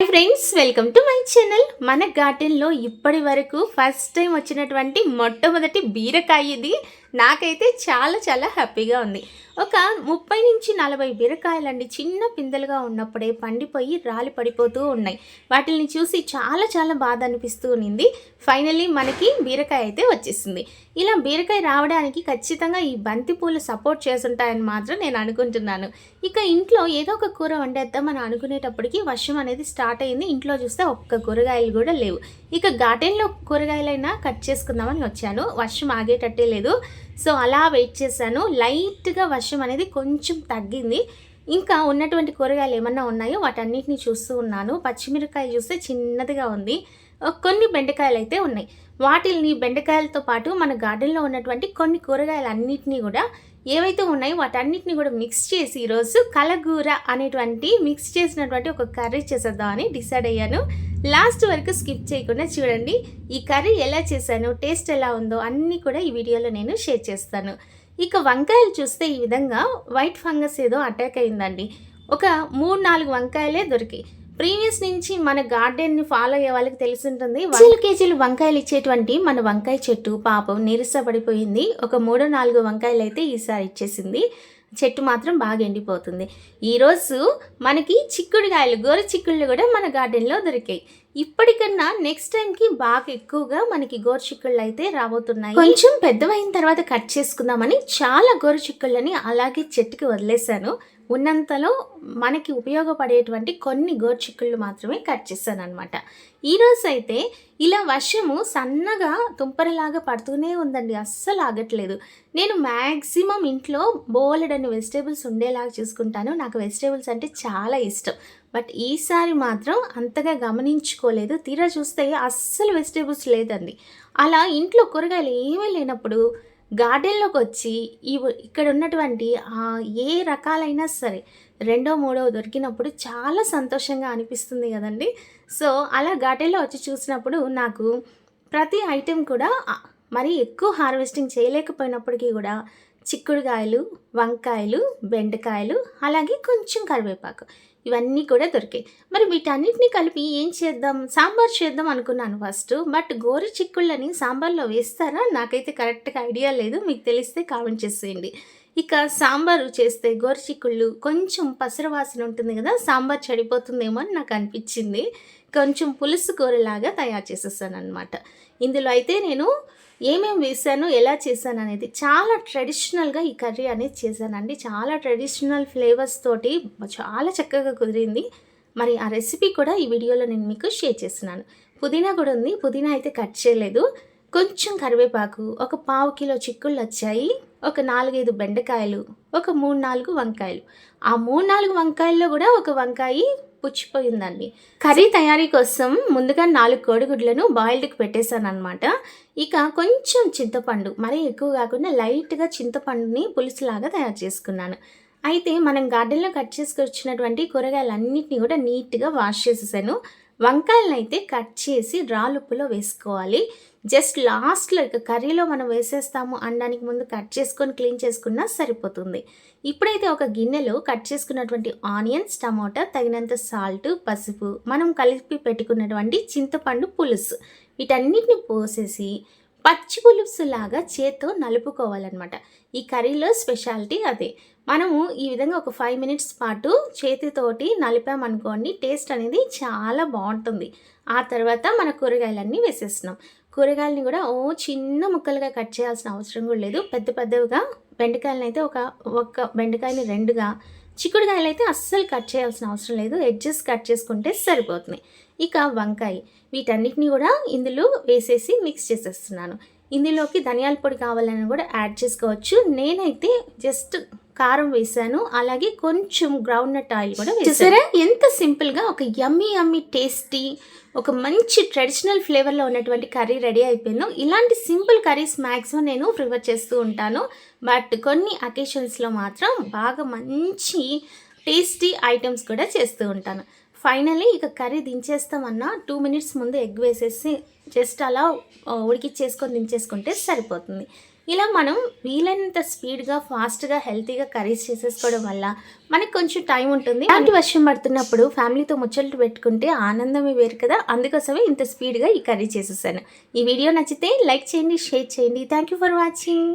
Hi friends welcome to my channel మన గార్డెన్లో ఇప్పటి వరకు ఫస్ట్ టైం వచ్చినటువంటి మొట్టమొదటి బీరకాయ ఇది. నాకైతే చాలా చాలా హ్యాపీగా ఉంది. ఒక ముప్పై నుంచి నలభై బీరకాయలండి చిన్న పిందెలుగా ఉన్నప్పుడే పండిపోయి రాలి పడిపోతూ ఉన్నాయి. వాటిని చూసి చాలా చాలా బాధ అనిపిస్తూ ఉన్నింది ఫైనలీ మనకి బీరకాయ అయితే వచ్చేసింది. ఇలా బీరకాయ రావడానికి ఖచ్చితంగా ఈ బంతిపూలు సపోర్ట్ చేస్తుంటాయని మాత్రం నేను అనుకుంటున్నాను. ఇక ఇంట్లో ఏదో ఒక కూర వండేద్దామని అనుకునేటప్పటికి వర్షం అనేది స్టార్ట్ అయింది. ఇంట్లో చూస్తే ఒక్క కూరగాయలు కూడా లేవు. ఇక గార్డెన్లో కూరగాయలైనా కట్ చేసుకుందామని వచ్చాను. వర్షం ఆగేటట్టే లేదు. సో అలా వెయిట్ చేశాను. లైట్గా వర్షం అనేది కొంచెం తగ్గింది. ఇంకా ఉన్నటువంటి కూరగాయలు ఏమన్నా ఉన్నాయో వాటన్నిటిని చూస్తూ ఉన్నాను. పచ్చిమిరకాయ చూస్తే చిన్నదిగా ఉంది. కొన్ని బెండకాయలు అయితే ఉన్నాయి. వాటిని బెండకాయలతో పాటు మన గార్డెన్లో ఉన్నటువంటి కొన్ని కూరగాయలు అన్నిటినీ కూడా ఏవైతే ఉన్నాయో వాటన్నిటిని కూడా మిక్స్ చేసి ఈరోజు కలగూర అనేటువంటి మిక్స్ చేసినటువంటి ఒక కర్రీ చేసేద్దామని డిసైడ్ అయ్యాను. లాస్ట్ వరకు స్కిప్ చేయకుండా చూడండి ఈ కర్రీ ఎలా చేశాను టేస్ట్ ఎలా ఉందో అన్నీ కూడా ఈ వీడియోలో నేను షేర్ చేస్తాను. ఇక వంకాయలు చూస్తే ఈ విధంగా వైట్ ఫంగస్ ఏదో అటాక్ అయిందండి. ఒక మూడు నాలుగు వంకాయలే దొరికాయి. ప్రీవియస్ నుంచి మన గార్డెన్ని ఫాలో అయ్యే వాళ్ళకి తెలిసి ఉంటుంది వందల కేజీలు వంకాయలు ఇచ్చేటువంటి మన వంకాయ చెట్టు పాపం నీరసపడిపోయింది. ఒక మూడు నాలుగు వంకాయలు అయితే ఈసారి ఇచ్చేసింది. చెట్టు మాత్రం బాగా ఎండిపోతుంది. ఈరోజు మనకి చిక్కుడుకాయలు గోరు చిక్కుళ్ళు కూడా మన గార్డెన్లో దొరికాయి. ఇప్పటికన్నా నెక్స్ట్ టైంకి బాగా ఎక్కువగా మనకి గోరు చిక్కుళ్ళు అయితే రాబోతున్నాయి. కొంచెం పెద్దవైన తర్వాత కట్ చేసుకుందామని చాలా గోరు చిక్కుళ్ళని అలాగే చెట్టుకి వదిలేశాను. ఉన్నంతలో మనకి ఉపయోగపడేటువంటి కొన్ని గోర్చిక్కుళ్ళు మాత్రమే కట్ చేశాను అనమాట ఈరోజు అయితే ఇలా వర్షము సన్నగా తుంపరలాగా పడుతూనే ఉందండి. అస్సలు ఆగట్లేదు. నేను మ్యాక్సిమం ఇంట్లో బోలెడన్ని వెజిటేబుల్స్ ఉండేలాగా చూసుకుంటాను. నాకు వెజిటేబుల్స్ అంటే చాలా ఇష్టం. బట్ ఈసారి మాత్రం అంతగా గమనించుకోలేదు. తీరా చూస్తే అస్సలు వెజిటేబుల్స్ లేదండి. అలా ఇంట్లో కూరగాయలు ఏమీ లేనప్పుడు గార్డెన్లోకి వచ్చి ఈ ఇక్కడ ఉన్నటువంటి ఏ రకాలైనా సరే రెండో మూడో దొరికినప్పుడు చాలా సంతోషంగా అనిపిస్తుంది కదండి. సో అలా గార్డెన్లో వచ్చి చూసినప్పుడు నాకు ప్రతి ఐటెం కూడా మరి ఎక్కువ హార్వెస్టింగ్ చేయలేకపోయినప్పటికీ కూడా చిక్కుడుకాయలు వంకాయలు బెండకాయలు అలాగే కొంచెం కరివేపాకు. ఇవన్నీ కూడా దొరికాయి. మరి వీటన్నిటిని కలిపి ఏం చేద్దాం? సాంబార్ చేద్దాం అనుకున్నాను ఫస్ట్ బట్ గోరు చిక్కుళ్ళని సాంబార్లో వేస్తారా? నాకైతే కరెక్ట్గా ఐడియా లేదు. మీకు తెలిస్తే కామెంట్ చేసేయండి. ఇక సాంబారు చేస్తే గోరు చిక్కుళ్ళు కొంచెం పసరు వాసన ఉంటుంది కదా సాంబార్ చెడిపోతుందేమో అని నాకు అనిపించింది. కొంచెం పులుసు కూరలాగా తయారు చేసేసాను అనమాట ఇందులో అయితే నేను ఏమేమి వేసాను ఎలా చేశాను అనేది చాలా ట్రెడిషనల్గా ఈ కర్రీ అనేది చేశానండి. చాలా ట్రెడిషనల్ ఫ్లేవర్స్ తోటి చాలా చక్కగా కుదిరింది. మరి ఆ రెసిపీ కూడా ఈ వీడియోలో నేను మీకు షేర్ చేస్తున్నాను. పుదీనా కూడా ఉంది. పుదీనా అయితే కట్ చేయలేదు. కొంచెం కరివేపాకు ఒక పావు కిలో చిక్కుళ్ళు వచ్చాయి. ఒక నాలుగైదు బెండకాయలు ఒక మూడు నాలుగు వంకాయలు. ఆ మూడు నాలుగు వంకాయల్లో కూడా ఒక వంకాయ పుచ్చిపోయిందండి. కర్రీ తయారీ కోసం ముందుగా నాలుగు కోడిగుడ్లను బాయిల్డ్కి పెట్టేశాను అనమాట ఇక కొంచెం చింతపండు మరీ ఎక్కువ కాకుండా లైట్గా చింతపండుని పులుసులాగా తయారు చేసుకున్నాను. అయితే మనం గార్డెన్లో కట్ చేసుకొచ్చినటువంటి కూరగాయలన్నింటినీ కూడా నీట్గా వాష్ చేసేసాను. వంకాయలనైతే అయితే కట్ చేసి రాలుపులో వేసుకోవాలి. జస్ట్ లాస్ట్లో ఇక కర్రీలో మనం వేసేస్తాము అనడానికి ముందు కట్ చేసుకొని క్లీన్ చేసుకున్నా సరిపోతుంది. ఇప్పుడైతే ఒక గిన్నెలో కట్ చేసుకున్నటువంటి ఆనియన్స్ టమాటా తగినంత సాల్ట్ పసుపు మనం కలిపి పెట్టుకున్నటువంటి చింతపండు పులుసు. వీటన్నిటిని పోసేసి పచ్చి పులుసు లాగా చేత్తో నలుపుకోవాలన్నమాట. ఈ కర్రీలో స్పెషాలిటీ అదే. మనము ఈ విధంగా ఒక ఫైవ్ మినిట్స్ పాటు చేతితోటి నలిపామనుకోండి టేస్ట్ అనేది చాలా బాగుంటుంది. ఆ తర్వాత మన కూరగాయలన్నీ వేసేస్తున్నాం. కూరగాయలని కూడా ఓ చిన్న ముక్కలుగా కట్ చేయాల్సిన అవసరం కూడా లేదు. పెద్ద పెద్దవిగా బెండకాయలను అయితే ఒక ఒక బెండకాయని రెండుగా చిక్కుడుకాయలు అయితే అస్సలు కట్ చేయాల్సిన అవసరం లేదు. ఎడ్జెస్ కట్ చేసుకుంటే సరిపోతుంది. ఇక వంకాయ వీటన్నిటిని కూడా ఇందులో వేసేసి మిక్స్ చేసేస్తున్నాను. ఇందులోకి ధనియాల పొడి కావాలని కూడా యాడ్ చేసుకోవచ్చు. నేనైతే జస్ట్ కారం వేసాను అలాగే కొంచెం గ్రౌండ్ నట్ ఆయిల్ కూడా వేసారా ఎంత సింపుల్గా ఒక యమ్మీ యమ్మీ టేస్టీ ఒక మంచి ట్రెడిషనల్ ఫ్లేవర్లో ఉన్నటువంటి కర్రీ రెడీ అయిపోయిందో. ఇలాంటి సింపుల్ కర్రీస్ మ్యాక్సిమం నేను ప్రిఫర్ చేస్తూ ఉంటాను. బట్ కొన్ని అకేషన్స్లో మాత్రం బాగా మంచి టేస్టీ ఐటమ్స్ కూడా చేస్తూ ఉంటాను. ఫైనలీ ఇక కర్రీ దించేస్తామన్నా టూ మినిట్స్ ముందు ఎగ్ వేసేసి జస్ట్ అలా ఉడికిచ్చేసుకొని దించేసుకుంటే సరిపోతుంది. ఇలా మనం వీలైనంత స్పీడ్గా ఫాస్ట్గా హెల్తీగా కర్రీస్ చేసేసుకోవడం వల్ల మనకి కొంచెం టైం ఉంటుంది. అలాంటి వర్షం పడుతున్నప్పుడు ఫ్యామిలీతో ముచ్చట్లు పెట్టుకుంటే ఆనందమే వేరు కదా. అందుకోసమే ఇంత స్పీడ్గా ఈ కర్రీ చేసేసాను. ఈ వీడియో నచ్చితే లైక్ చేయండి షేర్ చేయండి. Thank you for watching.